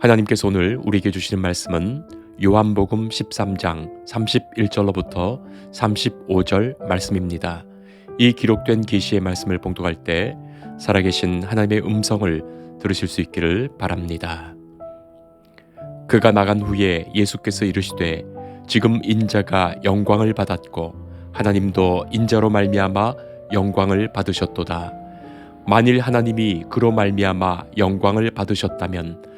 하나님께서 오늘 우리에게 주시는 말씀은 요한복음 13장 31절로부터 35절 말씀입니다. 이 기록된 계시의 말씀을 봉독할 때 살아계신 하나님의 음성을 들으실 수 있기를 바랍니다. 그가 나간 후에 예수께서 이르시되 지금 인자가 영광을 받았고 하나님도 인자로 말미암아 영광을 받으셨도다. 만일 하나님이 그로 말미암아 영광을 받으셨다면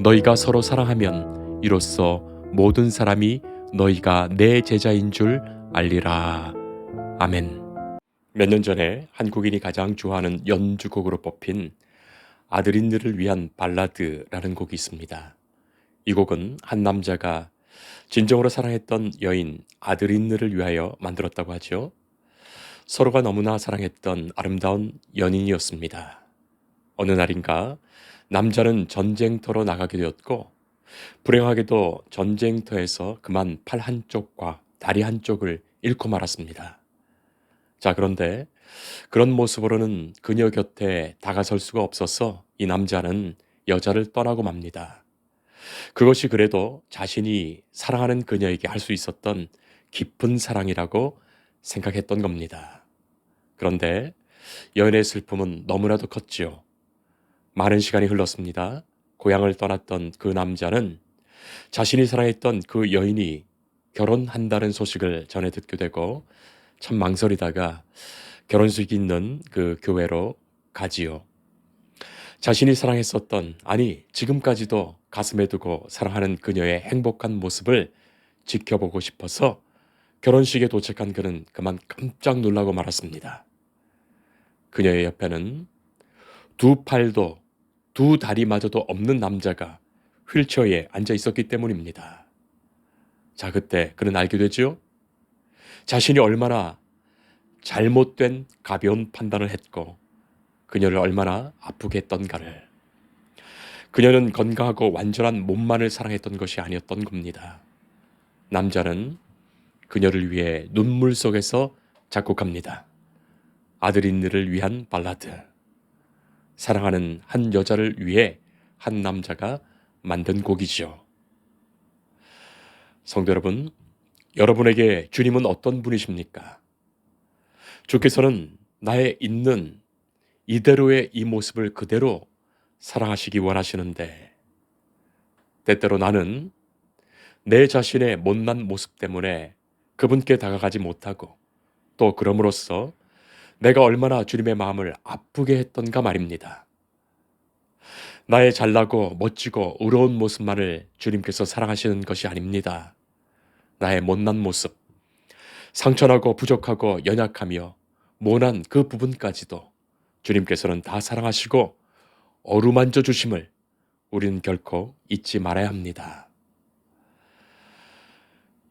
너희가 서로 사랑하면 이로써 모든 사람이 너희가 내 제자인 줄 알리라. 아멘. 몇 년 전에 한국인이 가장 좋아하는 연주곡으로 뽑힌 아들인들을 위한 발라드라는 곡이 있습니다. 이 곡은 한 남자가 진정으로 사랑했던 여인 아들인들을 위하여 만들었다고 하죠. 서로가 너무나 사랑했던 아름다운 연인이었습니다. 어느 날인가 남자는 전쟁터로 나가게 되었고 불행하게도 전쟁터에서 그만 팔 한쪽과 다리 한쪽을 잃고 말았습니다. 자, 그런데 그런 모습으로는 그녀 곁에 다가설 수가 없어서 이 남자는 여자를 떠나고 맙니다. 그것이 그래도 자신이 사랑하는 그녀에게 할 수 있었던 깊은 사랑이라고 생각했던 겁니다. 그런데 여인의 슬픔은 너무나도 컸지요. 많은 시간이 흘렀습니다. 고향을 떠났던 그 남자는 자신이 사랑했던 그 여인이 결혼한다는 소식을 전해 듣게 되고 참 망설이다가 결혼식이 있는 그 교회로 가지요. 자신이 사랑했었던, 아니, 지금까지도 가슴에 두고 사랑하는 그녀의 행복한 모습을 지켜보고 싶어서 결혼식에 도착한 그는 그만 깜짝 놀라고 말았습니다. 그녀의 옆에는 두 팔도 두 다리마저도 없는 남자가 휠체어에 앉아 있었기 때문입니다. 자, 그때 그는 알게 되지요? 자신이 얼마나 잘못된 가벼운 판단을 했고 그녀를 얼마나 아프게 했던가를. 그녀는 건강하고 완전한 몸만을 사랑했던 것이 아니었던 겁니다. 남자는 그녀를 위해 눈물 속에서 작곡합니다. 아들인들을 위한 발라드. 사랑하는 한 여자를 위해 한 남자가 만든 곡이지요. 성도 여러분, 여러분에게 주님은 어떤 분이십니까? 주께서는 나의 있는 이대로의 이 모습을 그대로 사랑하시기 원하시는데, 때때로 나는 내 자신의 못난 모습 때문에 그분께 다가가지 못하고 또 그럼으로써 내가 얼마나 주님의 마음을 아프게 했던가 말입니다. 나의 잘나고 멋지고 의로운 모습만을 주님께서 사랑하시는 것이 아닙니다. 나의 못난 모습, 상처나고 부족하고 연약하며 모난 그 부분까지도 주님께서는 다 사랑하시고 어루만져 주심을 우리는 결코 잊지 말아야 합니다.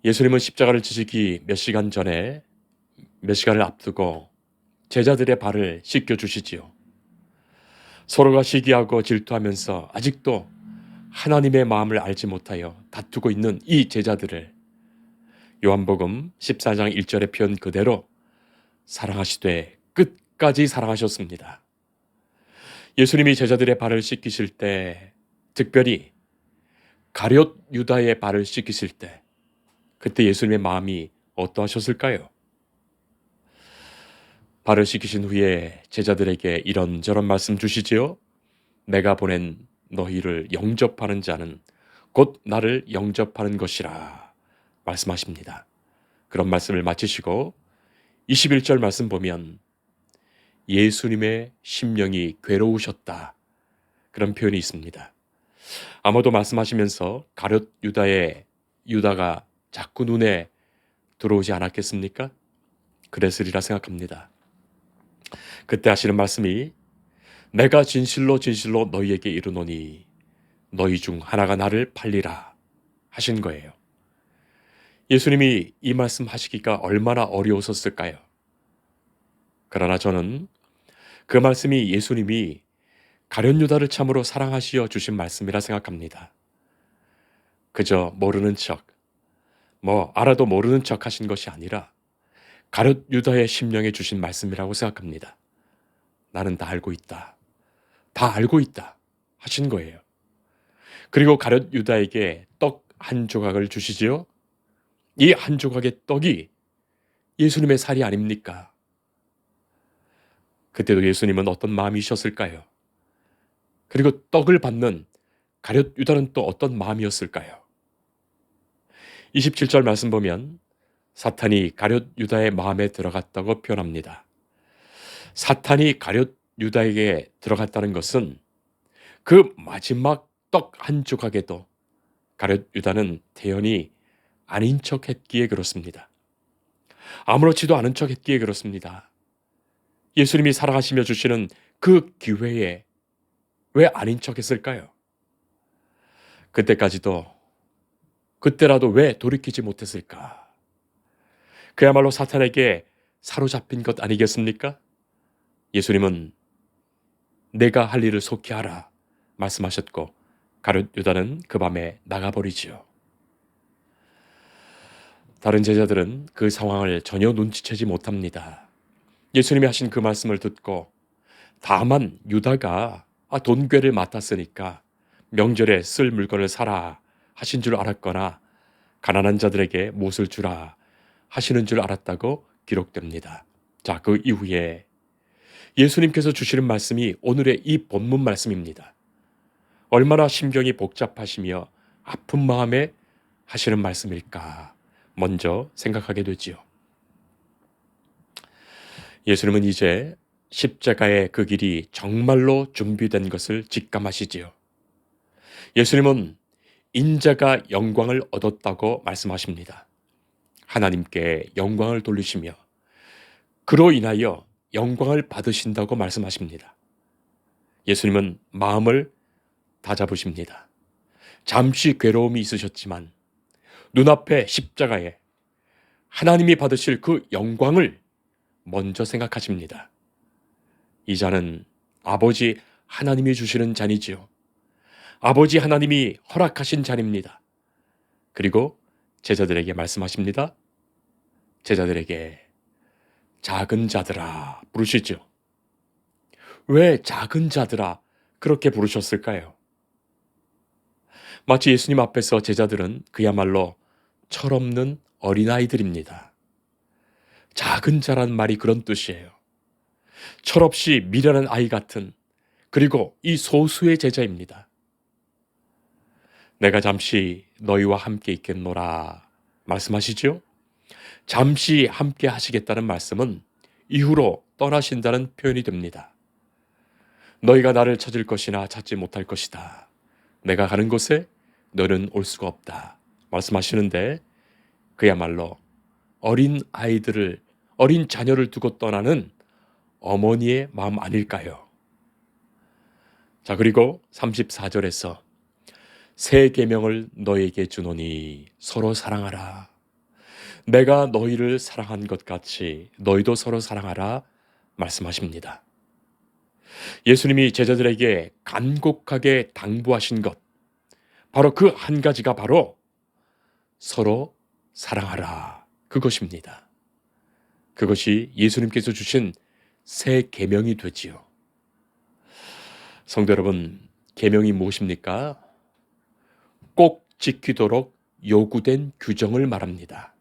예수님은 십자가를 지시기 몇 시간 전에 몇 시간을 앞두고 제자들의 발을 씻겨 주시지요. 서로가 시기하고 질투하면서 아직도 하나님의 마음을 알지 못하여 다투고 있는 이 제자들을 요한복음 14장 1절의 표현 그대로 사랑하시되 끝까지 사랑하셨습니다. 예수님이 제자들의 발을 씻기실 때 특별히 가룟 유다의 발을 씻기실 때 그때 예수님의 마음이 어떠하셨을까요? 발을 씻기신 후에 제자들에게 이런저런 말씀 주시지요. 내가 보낸 너희를 영접하는 자는 곧 나를 영접하는 것이라 말씀하십니다. 그런 말씀을 마치시고 21절 말씀 보면 예수님의 심령이 괴로우셨다. 그런 표현이 있습니다. 아마도 말씀하시면서 가룟 유다의 유다가 자꾸 눈에 들어오지 않았겠습니까? 그랬으리라 생각합니다. 그때 하시는 말씀이 내가 진실로 진실로 너희에게 이르노니 너희 중 하나가 나를 팔리라 하신 거예요. 예수님이 이 말씀 하시기가 얼마나 어려우셨을까요? 그러나 저는 그 말씀이 예수님이 가련 유다를 참으로 사랑하시어 주신 말씀이라 생각합니다. 그저 모르는 척, 뭐 알아도 모르는 척 하신 것이 아니라 가룟 유다의 심령에 주신 말씀이라고 생각합니다. 나는 다 알고 있다. 다 알고 있다. 하신 거예요. 그리고 가룟 유다에게 떡 한 조각을 주시지요. 이 한 조각의 떡이 예수님의 살이 아닙니까? 그때도 예수님은 어떤 마음이셨을까요? 그리고 떡을 받는 가룟 유다는 또 어떤 마음이었을까요? 27절 말씀 보면 사탄이 가룟 유다의 마음에 들어갔다고 표현합니다. 사탄이 가룟 유다에게 들어갔다는 것은 그 마지막 떡 한 조각에도 가룟 유다는 태연히 아닌 척 했기에 그렇습니다. 아무렇지도 않은 척 했기에 그렇습니다. 예수님이 사랑하시며 주시는 그 기회에 왜 아닌 척 했을까요? 그때까지도 그때라도 왜 돌이키지 못했을까? 그야말로 사탄에게 사로잡힌 것 아니겠습니까? 예수님은 내가 할 일을 속히 하라 말씀하셨고 가룟 유다는 그 밤에 나가버리지요. 다른 제자들은 그 상황을 전혀 눈치채지 못합니다. 예수님이 하신 그 말씀을 듣고 다만 유다가 아, 돈괴를 맡았으니까 명절에 쓸 물건을 사라 하신 줄 알았거나 가난한 자들에게 못을 주라 하시는 줄 알았다고 기록됩니다. 자, 그 이후에 예수님께서 주시는 말씀이 오늘의 이 본문 말씀입니다. 얼마나 심경이 복잡하시며 아픈 마음에 하시는 말씀일까 먼저 생각하게 되지요. 예수님은 이제 십자가의 그 길이 정말로 준비된 것을 직감하시지요. 예수님은 인자가 영광을 얻었다고 말씀하십니다. 하나님께 영광을 돌리시며 그로 인하여 영광을 받으신다고 말씀하십니다. 예수님은 마음을 다잡으십니다. 잠시 괴로움이 있으셨지만 눈앞에 십자가에 하나님이 받으실 그 영광을 먼저 생각하십니다. 이 잔은 아버지 하나님이 주시는 잔이지요. 아버지 하나님이 허락하신 잔입니다. 그리고 제자들에게 말씀하십니다. 제자들에게 작은 자들아 부르시죠. 왜 작은 자들아 그렇게 부르셨을까요? 마치 예수님 앞에서 제자들은 그야말로 철없는 어린아이들입니다. 작은 자란 말이 그런 뜻이에요. 철없이 미련한 아이 같은 그리고 이 소수의 제자입니다. 내가 잠시 너희와 함께 있겠노라 말씀하시죠? 잠시 함께 하시겠다는 말씀은 이후로 떠나신다는 표현이 됩니다. 너희가 나를 찾을 것이나 찾지 못할 것이다. 내가 가는 곳에 너는 올 수가 없다. 말씀하시는데 그야말로 어린 아이들을 어린 자녀를 두고 떠나는 어머니의 마음 아닐까요? 자, 그리고 34절에서 새 계명을 너에게 주노니 서로 사랑하라. 내가 너희를 사랑한 것 같이 너희도 서로 사랑하라 말씀하십니다. 예수님이 제자들에게 간곡하게 당부하신 것 바로 그 한 가지가 바로 서로 사랑하라 그것입니다. 그것이 예수님께서 주신 새 계명이 되지요. 성도 여러분, 계명이 무엇입니까? 꼭 지키도록 요구된 규정을 말합니다.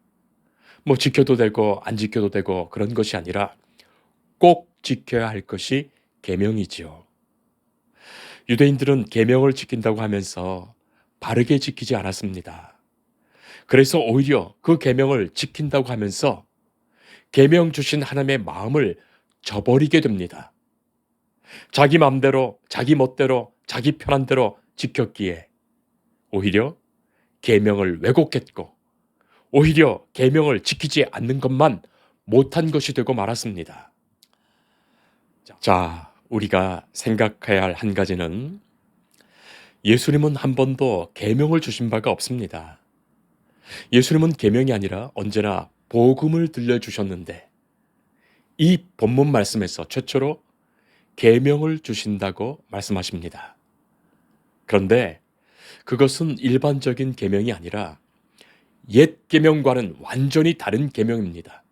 뭐 지켜도 되고 안 지켜도 되고 그런 것이 아니라 꼭 지켜야 할 것이 계명이지요. 유대인들은 계명을 지킨다고 하면서 바르게 지키지 않았습니다. 그래서 오히려 그 계명을 지킨다고 하면서 계명 주신 하나님의 마음을 저버리게 됩니다. 자기 마음대로, 자기 멋대로, 자기 편한 대로 지켰기에 오히려 계명을 왜곡했고 오히려 계명을 지키지 않는 것만 못한 것이 되고 말았습니다. 자, 우리가 생각해야 할 한 가지는 예수님은 한 번도 계명을 주신 바가 없습니다. 예수님은 계명이 아니라 언제나 복음을 들려 주셨는데 이 본문 말씀에서 최초로 계명을 주신다고 말씀하십니다. 그런데 그것은 일반적인 계명이 아니라 옛 계명과는 완전히 다른 계명입니다.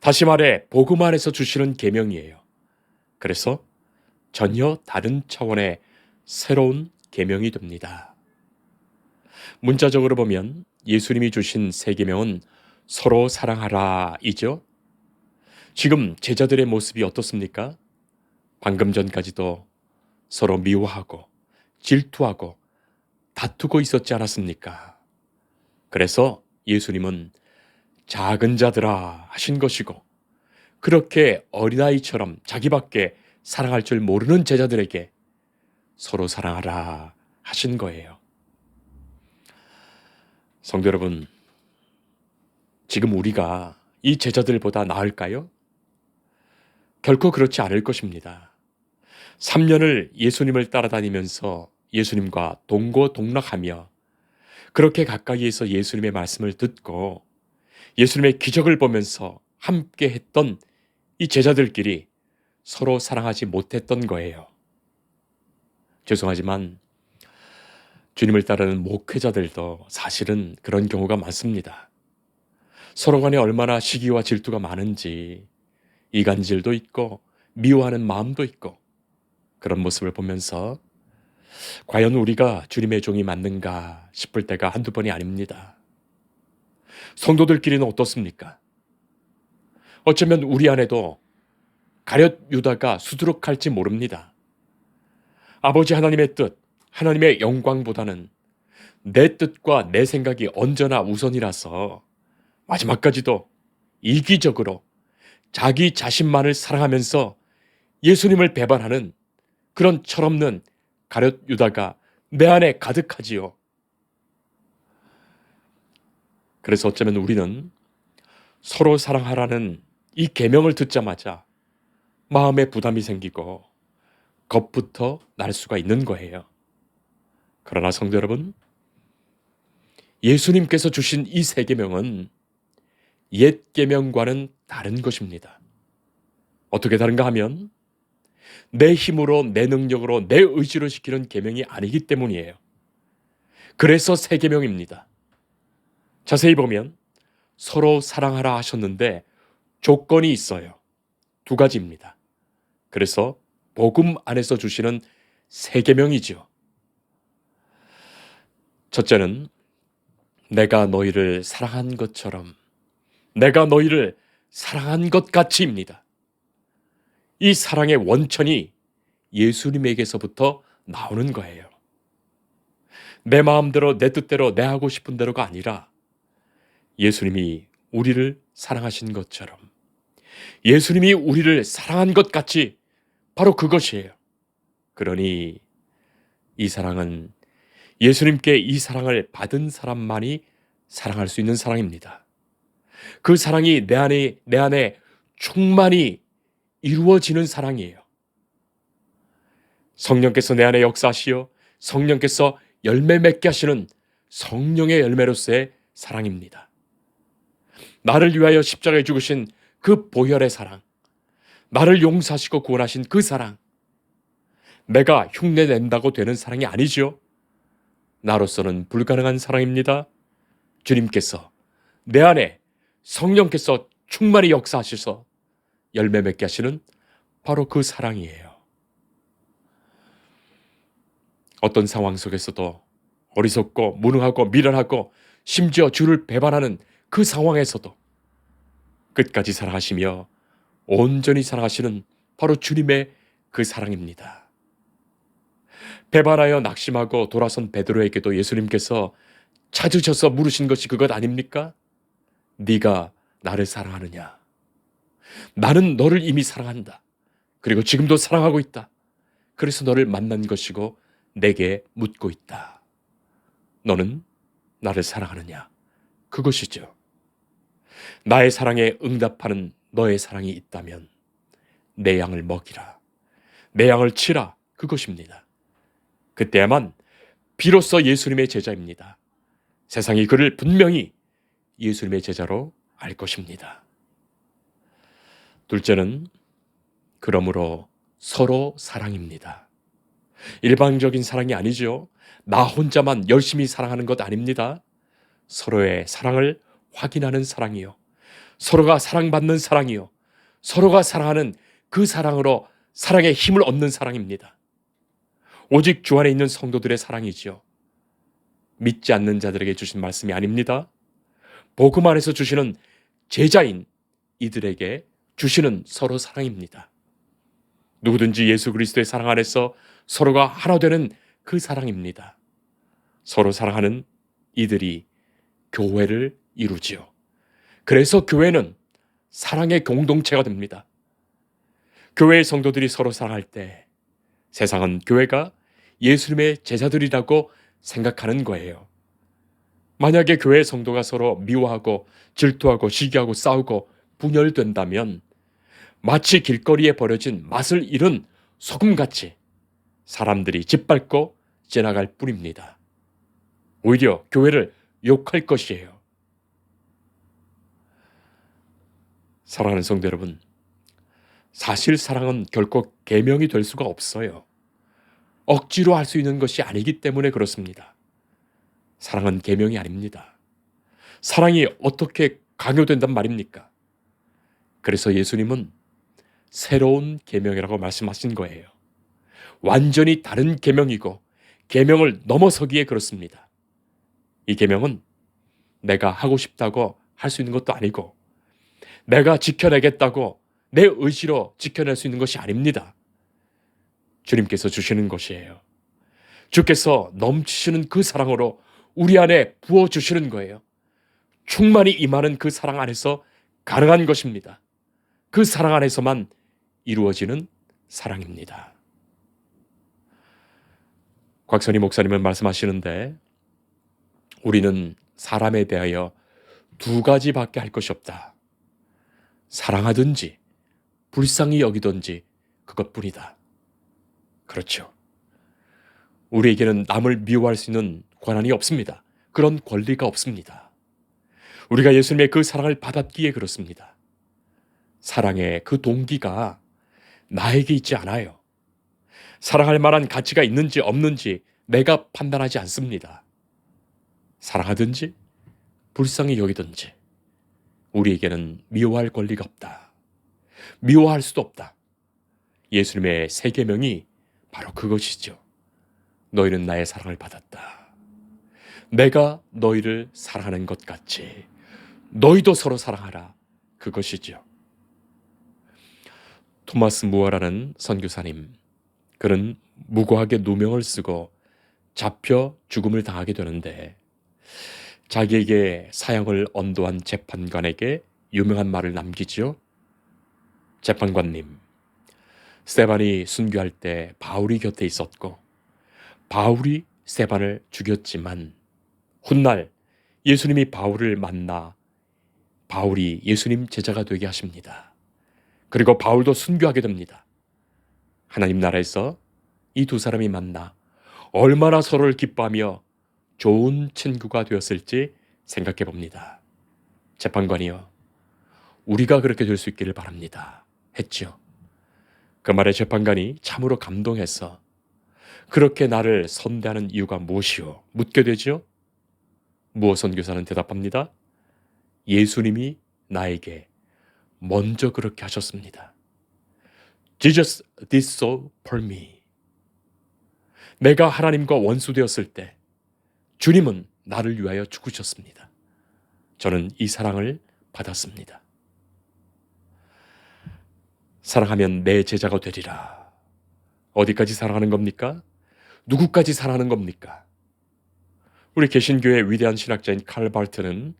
다시 말해 복음 안에서 주시는 계명이에요. 그래서 전혀 다른 차원의 새로운 계명이 됩니다. 문자적으로 보면 예수님이 주신 세 계명은 서로 사랑하라이죠. 지금 제자들의 모습이 어떻습니까? 방금 전까지도 서로 미워하고 질투하고 다투고 있었지 않았습니까? 그래서 예수님은 작은 자들아 하신 것이고 그렇게 어린아이처럼 자기밖에 사랑할 줄 모르는 제자들에게 서로 사랑하라 하신 거예요. 성도 여러분, 지금 우리가 이 제자들보다 나을까요? 결코 그렇지 않을 것입니다. 3년을 예수님을 따라다니면서 예수님과 동고동락하며 그렇게 가까이에서 예수님의 말씀을 듣고 예수님의 기적을 보면서 함께 했던 이 제자들끼리 서로 사랑하지 못했던 거예요. 죄송하지만 주님을 따르는 목회자들도 사실은 그런 경우가 많습니다. 서로 간에 얼마나 시기와 질투가 많은지 이간질도 있고 미워하는 마음도 있고 그런 모습을 보면서 과연 우리가 주님의 종이 맞는가 싶을 때가 한두 번이 아닙니다. 성도들끼리는 어떻습니까? 어쩌면 우리 안에도 가룟 유다가 수두룩할지 모릅니다. 아버지 하나님의 뜻, 하나님의 영광보다는 내 뜻과 내 생각이 언제나 우선이라서 마지막까지도 이기적으로 자기 자신만을 사랑하면서 예수님을 배반하는 그런 철없는 가룟 유다가 내 안에 가득하지요. 그래서 어쩌면 우리는 서로 사랑하라는 이 계명을 듣자마자 마음에 부담이 생기고 겁부터 날 수가 있는 거예요. 그러나 성도 여러분, 예수님께서 주신 이 세 계명은 옛 계명과는 다른 것입니다. 어떻게 다른가 하면 내 힘으로 내 능력으로 내 의지로 지키는 계명이 아니기 때문이에요. 그래서 세 계명입니다. 자세히 보면 서로 사랑하라 하셨는데 조건이 있어요. 두 가지입니다. 그래서 복음 안에서 주시는 세 계명이죠. 첫째는 내가 너희를 사랑한 것처럼 내가 너희를 사랑한 것 같이입니다. 이 사랑의 원천이 예수님에게서부터 나오는 거예요. 내 마음대로 내 뜻대로 내 하고 싶은 대로가 아니라 예수님이 우리를 사랑하신 것처럼 예수님이 우리를 사랑한 것 같이 바로 그것이에요. 그러니 이 사랑은 예수님께 이 사랑을 받은 사람만이 사랑할 수 있는 사랑입니다. 그 사랑이 내 안에, 내 안에 충만히 이루어지는 사랑이에요. 성령께서 내 안에 역사하시어 성령께서 열매 맺게 하시는 성령의 열매로서의 사랑입니다. 나를 위하여 십자가에 죽으신 그 보혈의 사랑, 나를 용서하시고 구원하신 그 사랑, 내가 흉내 낸다고 되는 사랑이 아니지요. 나로서는 불가능한 사랑입니다. 주님께서 내 안에 성령께서 충만히 역사하셔서 열매 맺게 하시는 바로 그 사랑이에요. 어떤 상황 속에서도 어리석고 무능하고 미련하고 심지어 주를 배반하는 그 상황에서도 끝까지 사랑하시며 온전히 사랑하시는 바로 주님의 그 사랑입니다. 배반하여 낙심하고 돌아선 베드로에게도 예수님께서 찾으셔서 물으신 것이 그것 아닙니까? 네가 나를 사랑하느냐? 나는 너를 이미 사랑한다. 그리고 지금도 사랑하고 있다. 그래서 너를 만난 것이고 내게 묻고 있다. 너는 나를 사랑하느냐? 그것이죠. 나의 사랑에 응답하는 너의 사랑이 있다면 내 양을 먹이라. 내 양을 치라. 그것입니다. 그때야만 비로소 예수님의 제자입니다. 세상이 그를 분명히 예수님의 제자로 알 것입니다. 둘째는 그러므로 서로 사랑입니다. 일방적인 사랑이 아니죠. 나 혼자만 열심히 사랑하는 것 아닙니다. 서로의 사랑을 확인하는 사랑이요. 서로가 사랑받는 사랑이요. 서로가 사랑하는 그 사랑으로 사랑의 힘을 얻는 사랑입니다. 오직 주 안에 있는 성도들의 사랑이지요. 믿지 않는 자들에게 주신 말씀이 아닙니다. 복음 안에서 주시는 제자인 이들에게 주시는 서로 사랑입니다. 누구든지 예수 그리스도의 사랑 안에서 서로가 하나 되는 그 사랑입니다. 서로 사랑하는 이들이 교회를 이루지요. 그래서 교회는 사랑의 공동체가 됩니다. 교회의 성도들이 서로 사랑할 때 세상은 교회가 예수님의 제자들이라고 생각하는 거예요. 만약에 교회 성도가 서로 미워하고 질투하고 시기하고 싸우고 분열된다면 마치 길거리에 버려진 맛을 잃은 소금같이 사람들이 짓밟고 지나갈 뿐입니다. 오히려 교회를 욕할 것이에요. 사랑하는 성도 여러분, 사실 사랑은 결코 계명이 될 수가 없어요. 억지로 할 수 있는 것이 아니기 때문에 그렇습니다. 사랑은 계명이 아닙니다. 사랑이 어떻게 강요된단 말입니까? 그래서 예수님은 새로운 계명이라고 말씀하신 거예요. 완전히 다른 계명이고 계명을 넘어서기에 그렇습니다. 이 계명은 내가 하고 싶다고 할 수 있는 것도 아니고 내가 지켜내겠다고 내 의지로 지켜낼 수 있는 것이 아닙니다. 주님께서 주시는 것이에요. 주께서 넘치시는 그 사랑으로 우리 안에 부어 주시는 거예요. 충만히 임하는 그 사랑 안에서 가능한 것입니다. 그 사랑 안에서만 이루어지는 사랑입니다. 곽선희 목사님은 말씀하시는데 우리는 사람에 대하여 두 가지밖에 할 것이 없다. 사랑하든지 불쌍히 여기든지 그것뿐이다. 그렇죠. 우리에게는 남을 미워할 수 있는 권한이 없습니다. 그런 권리가 없습니다. 우리가 예수님의 그 사랑을 받았기에 그렇습니다. 사랑의 그 동기가 나에게 있지 않아요. 사랑할 만한 가치가 있는지 없는지 내가 판단하지 않습니다. 사랑하든지 불쌍히 여기든지 우리에게는 미워할 권리가 없다. 미워할 수도 없다. 예수님의 세 계명이 바로 그것이죠. 너희는 나의 사랑을 받았다. 내가 너희를 사랑하는 것 같이 너희도 서로 사랑하라. 그것이죠. 토마스 무어라는 선교사님, 그는 무고하게 누명을 쓰고 잡혀 죽음을 당하게 되는데 자기에게 사형을 언도한 재판관에게 유명한 말을 남기지요. 재판관님, 스테반이 순교할 때 바울이 곁에 있었고 바울이 스테반을 죽였지만 훗날 예수님이 바울을 만나 바울이 예수님 제자가 되게 하십니다. 그리고 바울도 순교하게 됩니다. 하나님 나라에서 이 두 사람이 만나 얼마나 서로를 기뻐하며 좋은 친구가 되었을지 생각해 봅니다. 재판관이요. 우리가 그렇게 될 수 있기를 바랍니다. 했지요. 그 말에 재판관이 참으로 감동해서 그렇게 나를 선대하는 이유가 무엇이오? 묻게 되지요. 무엇 선교사는 대답합니다. 예수님이 나에게 먼저 그렇게 하셨습니다. Jesus did so for me. 내가 하나님과 원수되었을 때 주님은 나를 위하여 죽으셨습니다. 저는 이 사랑을 받았습니다. 사랑하면 내 제자가 되리라. 어디까지 사랑하는 겁니까? 누구까지 사랑하는 겁니까? 우리 개신교의 위대한 신학자인 칼 발트는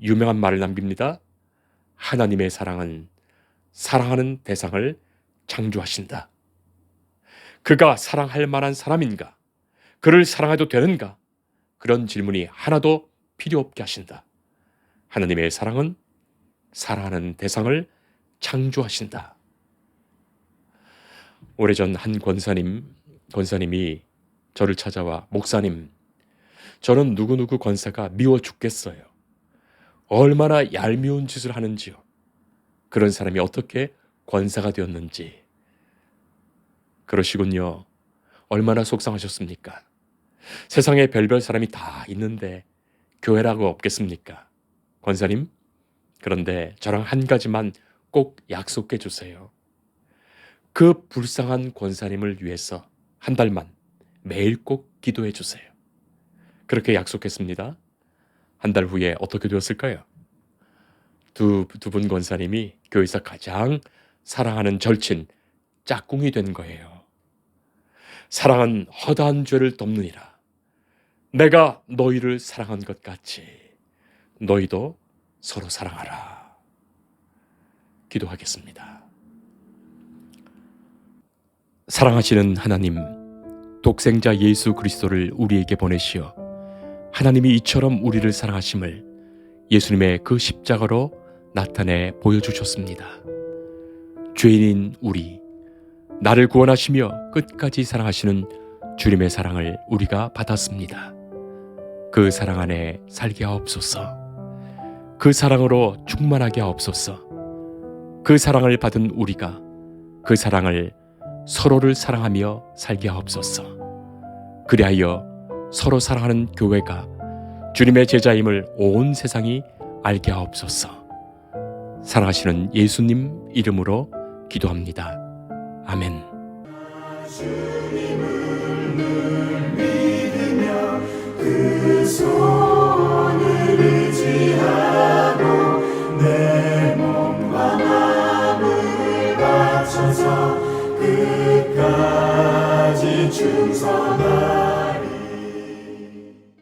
유명한 말을 남깁니다. 하나님의 사랑은 사랑하는 대상을 창조하신다. 그가 사랑할 만한 사람인가? 그를 사랑해도 되는가? 그런 질문이 하나도 필요 없게 하신다. 하나님의 사랑은 사랑하는 대상을 창조하신다. 오래전 한 권사님, 권사님이 저를 찾아와 목사님, 저는 누구누구 권사가 미워 죽겠어요. 얼마나 얄미운 짓을 하는지요. 그런 사람이 어떻게 권사가 되었는지. 그러시군요. 얼마나 속상하셨습니까? 세상에 별별 사람이 다 있는데 교회라고 없겠습니까? 권사님, 그런데 저랑 한 가지만 꼭 약속해 주세요. 그 불쌍한 권사님을 위해서 한 달만 매일 꼭 기도해 주세요. 그렇게 약속했습니다. 한 달 후에 어떻게 되었을까요? 두, 두 분 권사님이 교회에서 가장 사랑하는 절친, 짝꿍이 된 거예요. 사랑은 허다한 죄를 덮느니라. 내가 너희를 사랑한 것 같이 너희도 서로 사랑하라. 기도하겠습니다. 사랑하시는 하나님, 독생자 예수 그리스도를 우리에게 보내시어 하나님이 이처럼 우리를 사랑하심을 예수님의 그 십자가로 나타내 보여주셨습니다. 죄인인 우리, 나를 구원하시며 끝까지 사랑하시는 주님의 사랑을 우리가 받았습니다. 그 사랑 안에 살게 하옵소서. 그 사랑으로 충만하게 하옵소서. 그 사랑을 받은 우리가 그 사랑을 서로를 사랑하며 살게 하옵소서. 그리하여 서로 사랑하는 교회가 주님의 제자임을 온 세상이 알게 하옵소서. 사랑하시는 예수님 이름으로 기도합니다. 아멘. 충성하